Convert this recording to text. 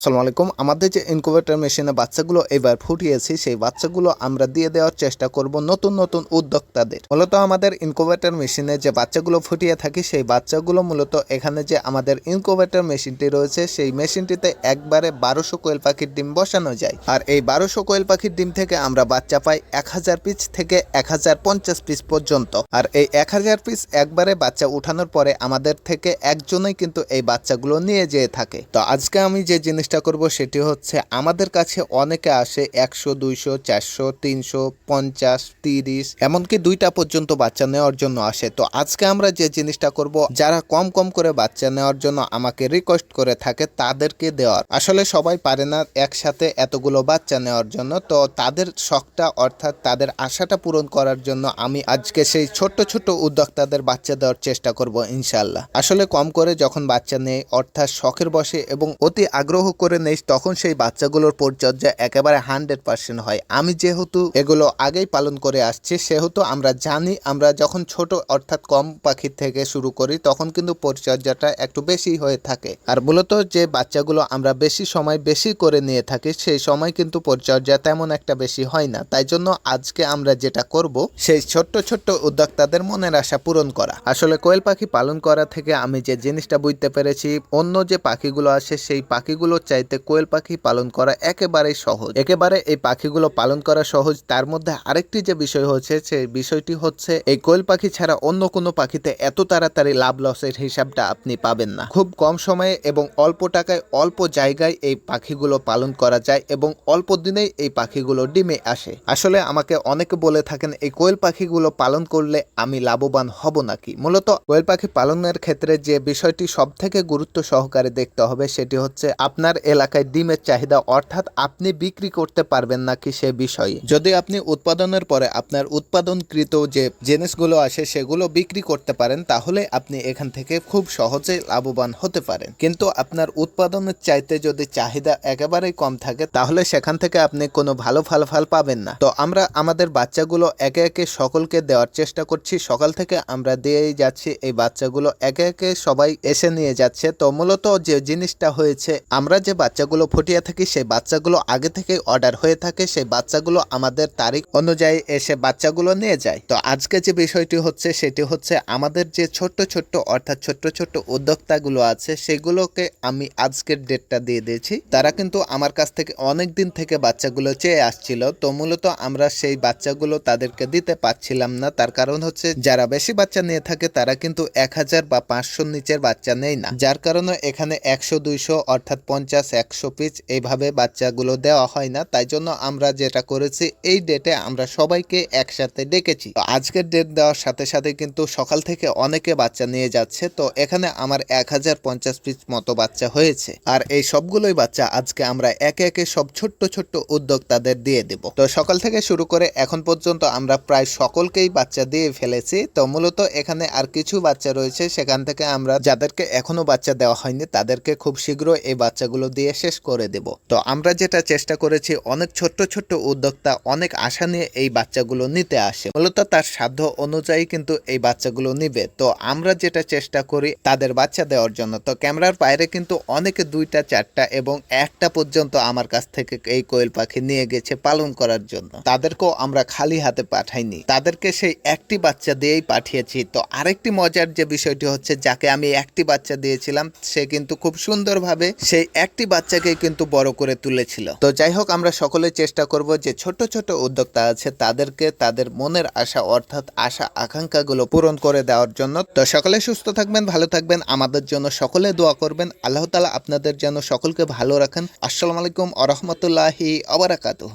আসসালামু আলাইকুম। আমাদের যে ইনকুবেটর মেশিনে বাচ্চাগুলো এবার ফুটিয়েছি, সেই বাচ্চাগুলো আমরা দিয়ে দেওয়ার চেষ্টা করব নতুন নতুন উদ্যোক্তাদের। মূলত আমাদের ইনকুবেটর মেশিনে যে বাচ্চাগুলো ফুটিয়ে থাকি, সেই বাচ্চাগুলো মূলত এখানে যে আমাদের ইনকুবেটর মেশিনটি রয়েছে, সেই মেশিনটিতে একবারে বারোশো কোয়েল পাখির ডিম বসানো যায়। আর এই বারোশো কোয়েল পাখির ডিম থেকে আমরা বাচ্চা পাই এক হাজার পিস থেকে এক হাজার পঞ্চাশ পিস পর্যন্ত। আর এই এক হাজার পিস একবারে বাচ্চা উঠানোর পরে আমাদের থেকে একজনই কিন্তু এই বাচ্চাগুলো নিয়ে যেয়ে থাকে। তো আজকে আমি যে জিনিসটা করব সেটি হচ্ছে আমাদের কাছে অনেকে আসে একশো, দুইশো, চারশো, তিনশো, পঞ্চাশ, তিরিশ, এমনকি দুইটা পর্যন্ত বাচ্চা নেওয়ার জন্য আসে। তো আজকে আমরা যে জিনিসটা করব, যারা কম কম করে বাচ্চা নেওয়ার জন্য আমাকে রিকোয়েস্ট করে থাকে তাদেরকে দেওয়ার। আসলে সবাই পারে না একসাথে এতগুলো বাচ্চা নেওয়ার জন্য, তো তাদের শখটা অর্থাৎ তাদের আশাটা পূরণ করার জন্য আমি আজকে সেই ছোট্ট ছোট্ট উদ্যোক্তাদের বাচ্চা দেওয়ার চেষ্টা করব ইনশাল্লাহ আসলে কম করে যখন বাচ্চা নেই, অর্থাৎ শখের বসে এবং অতি আগ্রহ করে নেই, তখন সেই বাচ্চাগুলোর পরিচর্যা একেবারে হান্ড্রেড পার্সেন্ট হয়। আমি যেহেতু এগুলো আগেই পালন করে আসছি, সেহেতু আমরা জানি, আমরা যখন ছোট, অর্থাৎ কম পাখির থেকে শুরু করি, তখন কিন্তু পরিচর্যাটা একটু বেশি হয়ে থাকে। আর মূলত যে বাচ্চাগুলো আমরা বেশি সময় বেশি করে নিয়ে থাকি, সেই সময় কিন্তু পরিচর্যা তেমন একটা বেশি হয় না। তাই জন্য আজকে আমরা যেটা করব, সেই ছোট্ট ছোট্ট উদ্যোক্তাদের মনের আশা পূরণ করা। আসলে কোয়েল পাখি পালন করা থেকে আমি যে জিনিসটা বুঝতে পেরেছি, অন্য যে পাখিগুলো আসে সেই পাখিগুলো চাইতে কোয়েল পাখি পালন করা একেবারেই সহজ। একেবারে এই পাখিগুলো পালন করা সহজ, তার মধ্যে আরেকটি যে বিষয় হচ্ছে সেই বিষয়টি হচ্ছে, এই কোয়েল পাখি ছাড়া অন্য কোনো পাখিতে এত তাড়াতাড়ি লাভ লসের হিসাবটা আপনি পাবেন না। খুব কম সময়ে এবং অল্প টাকায় অল্প জায়গায় এই পাখিগুলো পালন করা যায় এবং অল্প দিনেই এই পাখিগুলো ডিমে আসে। আসলে আমাকে অনেকে বলে থাকেন, এই কোয়েল পাখিগুলো পালন করলে আমি লাভবান হব নাকি? মূলত কোয়েল পাখি পালনের ক্ষেত্রে যে বিষয়টি সব থেকে গুরুত্ব সহকারে দেখতে হবে, সেটি হচ্ছে আপনার এলাকায় ডিমের চাহিদা অর্থাৎ আপনি বিক্রি করতে পারবেন নাকি সে বিষয়ে। যদি আপনি উৎপাদনের পরে আপনার উৎপাদনকৃত যে জিনিসগুলো আসে সেগুলো বিক্রি করতে পারেন, তাহলে আপনি এখান থেকে খুব সহজে লাভবান হতে পারেন। কিন্তু আপনার উৎপাদনের চাইতে যদি চাহিদা একেবারেই কম থাকে, তাহলে সেখান থেকে আপনি কোনো ভালো ফলাফল পাবেন না। তো আমরা আমাদের বাচ্চাগুলো একে একে সকলকে দেওয়ার চেষ্টা করছি। সকাল থেকে আমরা দিয়েই যাচ্ছি, এই বাচ্চাগুলো একে একে সবাই এসে নিয়ে যাচ্ছে। তো মূলত যে জিনিসটা হয়েছে, আমরা যে বাচ্চাগুলো ফুটিয়ে থাকি, সেই বাচ্চাগুলো আগে থেকে অর্ডার হয়ে থাকে, সেই বাচ্চাগুলো আমাদের তারিখ অনুযায়ী এসে বাচ্চাগুলো নিয়ে যায়। তো আজকে যে বিষয়টি হচ্ছে, সেটি হচ্ছে আমাদের যে ছোট্ট ছোট্ট, অর্থাৎ ছোট্ট ছোট্ট উদ্যোক্তাগুলো আছে, সেগুলোকে আমি আজকের ডেটটা দিয়ে দিয়েছি। তারা কিন্তু আমার কাছ থেকে অনেক দিন থেকে বাচ্চাগুলো চেয়ে আসছিল। তো মূলত আমরা সেই বাচ্চাগুলো তাদেরকে দিতে পারছিলাম না। তার কারণ হচ্ছে, যারা বেশি বাচ্চা নিয়ে থাকে, তারা কিন্তু এক হাজার বা পাঁচশোর নিচের বাচ্চা নেই না। যার কারণে এখানে একশো, দুইশো, অর্থাৎ পঞ্চাশ একশো পিস এইভাবে বাচ্চাগুলো দেওয়া হয় না। তাই জন্য আমরা যেটা করেছি, এই ডেটে আমরা সবাইকে একসাথে ডেকেছি। আজকের ডেট দেওয়ার সাথে সাথে কিন্তু সকাল থেকে অনেকে বাচ্চা নিয়ে যাচ্ছে। তো এখানে আমার এক হাজার পঞ্চাশ পিস মতো বাচ্চা হয়েছে। আর এই সবগুলোই বাচ্চা আজকে আমরা একে একে সব ছোট্ট ছোট্ট উদ্যোক্তাদের দিয়ে দেব। তো সকাল থেকে শুরু করে এখন পর্যন্ত আমরা প্রায় সকলকেই বাচ্চা দিয়ে ফেলেছি। তো মূলত এখানে আর কিছু বাচ্চা রয়েছে। সেখান থেকে আমরা যাদেরকে এখনও বাচ্চা দেওয়া হয়নি, তাদেরকে খুব শীঘ্র এই বাচ্চাগুলো দিয়ে শেষ করে দেব। তো আমরা যেটা চেষ্টা করেছি, অনেক ছোট্ট ছোট্ট উদ্যোক্তা অনেক আশা নিয়ে এই বাচ্চাগুলো নিতে আসে। মূলত তার সাধ্য অনুযায়ী কিন্তু এই বাচ্চাগুলো নিবে। তো আমরা যেটা চেষ্টা করি তাদের বাচ্চা দেওয়ার জন্য। তো ক্যামেরার বাইরে কিন্তু অনেকে দুইটা, চারটা এবং একটা পর্যন্ত আমার কাছ থেকে এই কোয়েল পাখি নিয়ে গেছে পালন করার জন্য। তাদেরকেও আমরা খালি হাতে পাঠাইনি। তাদেরকে সেই একটি বাচ্চা দিয়েই পাঠিয়েছি। তো আরেকটি মজার যে বিষয়টি হচ্ছে, যাকে আমি একটি বাচ্চা দিয়েছিলাম, সে কিন্তু খুব সুন্দরভাবে সেই একটি বাচ্চাকে কিন্তু বড় করে তুলেছিল। তো যাই হোক আমরা সকলে চেষ্টা করব যে ছোট ছোট উদ্যোক্তা আছে তাদেরকে তাদের মনের আশা অর্থাৎ আশা আকাঙ্ক্ষা গুলো পূরণ করে দেওয়ার জন্য। তো সকলে সুস্থ থাকবেন, ভালো থাকবেন, আমাদের জন্য সকলে দোয়া করবেন। আল্লাহ তালা আপনাদের যেন সকলকে ভালো রাখেন। আসসালামু আলাইকুম আরহামতুল্লাহি রহমতুল্লাহি আবরাকাতু